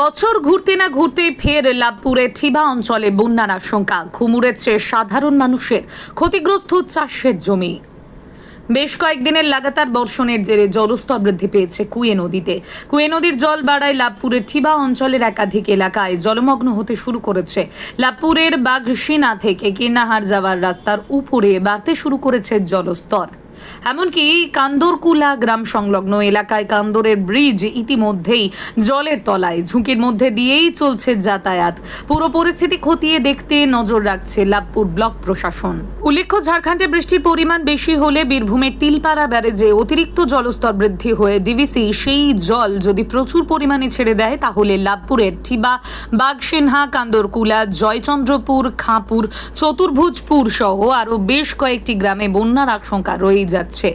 বছর ঘুরতে না ঘুরতে ফের লাভপুরের ঠিবা অঞ্চলে বন্যার আশঙ্কা। ঘুমুরেছে সাধারণ মানুষের ক্ষতিগ্রস্ত চাষের জমি। বেশ কয়েকদিনের লাগাতার বর্ষণের জেরে জলস্তর বৃদ্ধি পেয়েছে কুয়ে নদীতে। কুয়ে নদীর জল বাড়ায় লাভপুরের ঠিবা অঞ্চলের একাধিক এলাকায় জলমগ্ন হতে শুরু করেছে। লাভপুরের বাঘসিনা থেকে কীর্ণাহার যাওয়ার রাস্তার উপরে বাড়তে শুরু করেছে জলস্তর। এমনকি কান্দরকুলা গ্রাম সংলগ্ন এলাকায় কান্দরের ব্রিজ ইতিমধ্যেই জলের তলায়, ঝুঁকির মধ্যে দিয়েই চলছে যাতায়াত। পুরো পরিস্থিতি খতিয়ে দেখতে নজর রাখছে লাভপুর ব্লক প্রশাসন। উল্লেখ্য, ঝাড়খণ্ডে বৃষ্টির পরিমাণ বেশি হলে বীরভূমের তিলপাড়া ব্যারেজে অতিরিক্ত জলস্তর বৃদ্ধি হয়ে ডিভিসি সেই জল যদি প্রচুর পরিমাণে ছেড়ে দেয়, তাহলে লাভপুরের ঠিবা, বাঘসিনহা, কান্দরকুলা, জয়চন্দ্রপুর, খাঁপুর, চতুর্ভুজপুর সহ আরও বেশ কয়েকটি গ্রামে বন্যার আশঙ্কা রয়েই যাচ্ছে।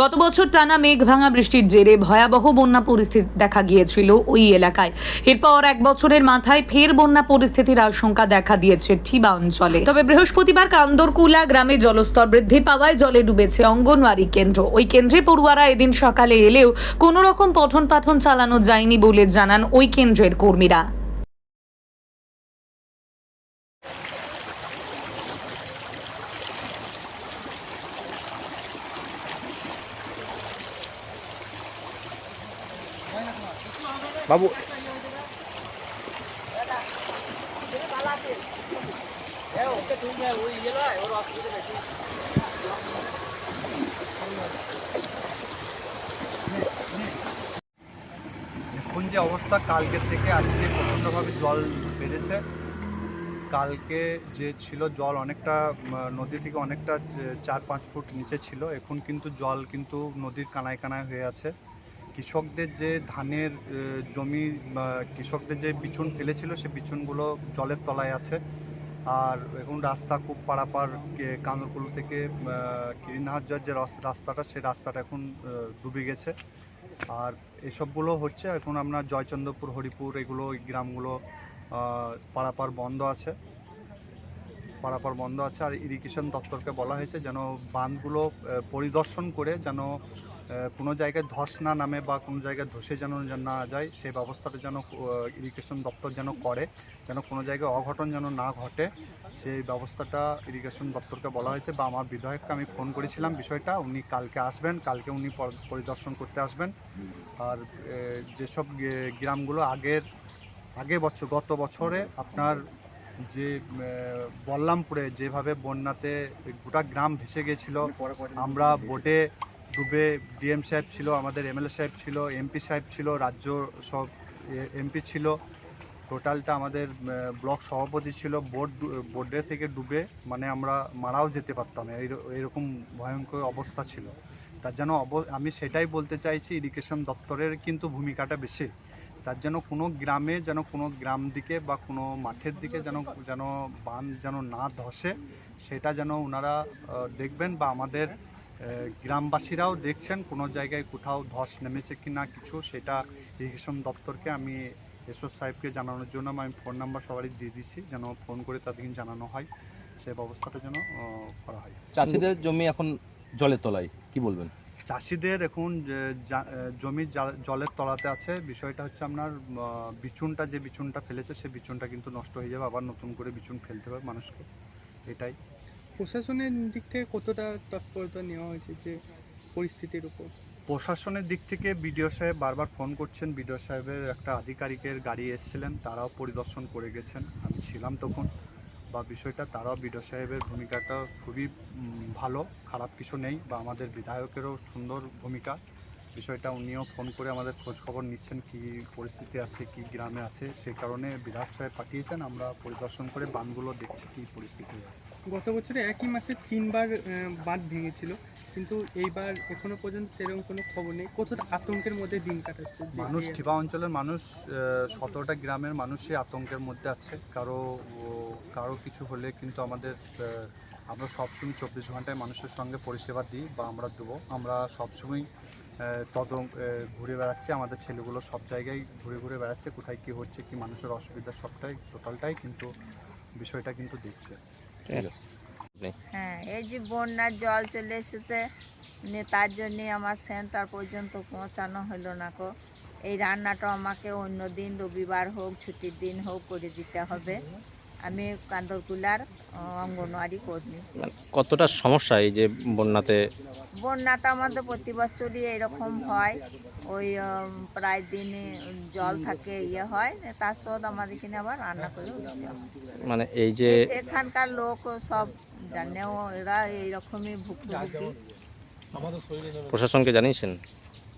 গত বছর টানা মেঘ ভাঙা বৃষ্টির জেরে ভয়াবহ বন্যা পরিস্থিতি দেখা গিয়েছিল ওই এলাকায়। এরপর এক বছরের মাথায় ফের বন্যা পরিস্থিতির আশঙ্কা দেখা দিয়েছে ঠিবা অঞ্চলে। তবে বৃহস্পতিবার কান্দরকুলা গ্রামে জলস্তর বৃদ্ধি পাওয়ায় জলে ডুবেছে অঙ্গনওয়াড়ি কেন্দ্র। ওই কেন্দ্রে পড়ুয়ারা এদিন সকালে এলেও কোনো রকম পঠন পাঠন চালানো যায়নি বলে জানান ওই কেন্দ্রের কর্মীরা। বাবু। এখন যে অবস্থা কালকের থেকে আজকে প্রচণ্ডভাবে জল বেড়েছে। কালকে যে ছিল জল অনেকটা নদী থেকে অনেকটা চার পাঁচ ফুট নিচে ছিল। এখন কিন্তু জল কিন্তু নদীর কানায় কানায় হয়ে আছে। কৃষকদের যে ধানের জমি কৃষকদের যে বিচুন ফেলেছিল, সে বিচুনগুলো জলের তলায় আছে। আর এখন রাস্তা খুব পারাপার, কে- থেকে কিরিনহাজার যে রাস- রাস্তাটা, সে রাস্তাটা এখন ডুবে গেছে। আর এসবগুলো হচ্ছে, এখন আমরা জয়চন্দ্রপুর, হরিপুর, এগুলো গ্রামগুলো পারাপার বন্ধ আছে। পারাপার বন্ধ আছে আর ইরিগেশন দপ্তরকে বলা হয়েছে যেন বাঁধগুলো পরিদর্শন করে যেন কোনো জায়গায় ধস না নামে বা কোনো জায়গায় ধসে যেন না যায় সেই ব্যবস্থাটা যেন ইরিগেশন দপ্তর যেন করে, যেন কোনো জায়গায় অঘটন যেন না ঘটে, সেই ব্যবস্থাটা ইরিগেশন দপ্তরকে বলা হয়েছে বা আমার বিধায়ককে আমি ফোন করেছিলাম বিষয়টা, উনি কালকে আসবেন, কালকে উনি পর- পরিদর্শন করতে আসবেন। আর যেসব গ্রামগুলো আগের আগে বছর, গত বছরে আপনার যে বল্লামপুরে যেভাবে বন্যাতে গোটা গ্রাম ভেসে গেছিল, আমরা বোটে ডুবে ডিএম সাহেব ছিল, আমাদের এমএলএ সাহেব ছিল, এমপি সাহেব ছিল, রাজ্য সব এমপি ছিল, টোটালটা আমাদের ব্লক সভাপতি ছিল, বোট বোর্ডে থেকে ডুবে মানে আমরা মারাও যেতে পারতাম এই- এইরকম ভয়ঙ্কর অবস্থা ছিল। তার যেন আমি সেটাই বলতে চাইছি, ইরিগেশন দপ্তরের কিন্তু ভূমিকাটা বেশি। তার যেন কোনো গ্রামে, যেন কোনো গ্রাম দিকে বা কোনো মাঠের দিকে যেন যেন বান যেন না ধসে, সেটা যেন ওনারা দেখবেন বা আমাদের গ্রামবাসীরাও দেখছেন কোনো জায়গায় কোথাও ধস নেমেছে কি না কিছু, সেটা ইরিগেশন দপ্তরকে আমি, এসও সাহেবকে জানানোর জন্য আমি ফোন নাম্বার সবারই দিয়ে দিচ্ছি যেন ফোন করে তাদেরকে জানানো হয় সেই ব্যবস্থাটা যেন করা হয়। চাষিদের জমি এখন জলের তলায়, কি বলবেন? চাষিদের এখন যে জা- জমি জলের তলাতে আছে। বিষয়টা হচ্ছে আপনার বিচুনটা যে বিচুনটা ফেলেছে সেই বিচুনটা কিন্তু নষ্ট হয়ে যাবে। আবার নতুন করে বিচুন ফেলতে হবে মানুষকে। এটাই। প্রশাসনের দিক থেকে কতটা তৎপরতা নেওয়া হয়েছে যে পরিস্থিতির উপর? প্রশাসনের দিক থেকে বিডিও সাহেব বারবার ফোন করছেন। বিডিও সাহেবের একটা আধিকারিকের গাড়ি এসেছিলেন তারাও পরিদর্শন করে গেছেন। আমি ছিলাম তখন। বা বিষয়টা তারাও বিডিও সাহেবের ভূমিকাটা খুবই ভালো খারাপ কিছু নেই বা আমাদের বিধায়কেরও সুন্দর ভূমিকা। বিষয়টা উনিও ফোন করে আমাদের খোঁজ খবর নিচ্ছেন কি পরিস্থিতি আছে কি গ্রামে আছে সেই কারণে বিধায়ক সাহেব পাঠিয়েছেন আমরা পরিদর্শন করে বানগুলো দেখছি কি পরিস্থিতি আছে গত বছরে একই মাসে তিনবার বাঁধ ভেঙেছিল কিন্তু এইবার এখনও পর্যন্ত সেরকম কোনো খবর নেই। কতটা আতঙ্কের মধ্যে দিন কাটাচ্ছে? মানুষ ঠিবা অঞ্চলের মানুষ সতেরোটা গ্রামের মানুষই আতঙ্কের মধ্যে আছে। কারও কারও কিছু হলে কিন্তু আমাদের আমরা সবসময় চব্বিশ ঘন্টায় মানুষের সঙ্গে পরিষেবা দিই বা আমরা দেবো। আমরা সবসময় তদন্ত ঘুরে বেড়াচ্ছি। আমাদের ছেলেগুলো সব জায়গায় ঘুরে ঘুরে বেড়াচ্ছে। কোথায় কী হচ্ছে কি মানুষের অসুবিধা সবটাই টোটালটাই কিন্তু বিষয়টা কিন্তু দেখছে। হ্যাঁ এই যে বন্যার জল চলে এসেছে নিয়ে তার জন্যে আমার সেন্টার পর্যন্ত পৌঁছানো হলো না কো এই রান্নাটা আমাকে অন্য দিন রবিবার হোক ছুটির দিন হোক করে দিতে হবে। আমি কান্দরকুলার অঙ্গনওয়াড়ি কর্মী। কতটা সমস্যা এই যে বন্যাতে? বন্যাটা আমাদের প্রতি বছরই এরকম হয়। ওই প্রায় দিনে জল থাকে ইয়ে হয় তার সদ আমাদের কিনে আবার রান্না করে মানে এই যে এখানকার লোক সব জানেও এরা এইরকমই ভুক্তভোগী। প্রশাসনকে জানিয়েছেন?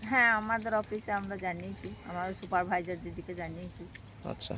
হ্যাঁ আমাদের অফিসে আমরা জানিয়েছি আমাদের সুপারভাইজার দিদিকে জানিয়েছি। আচ্ছা।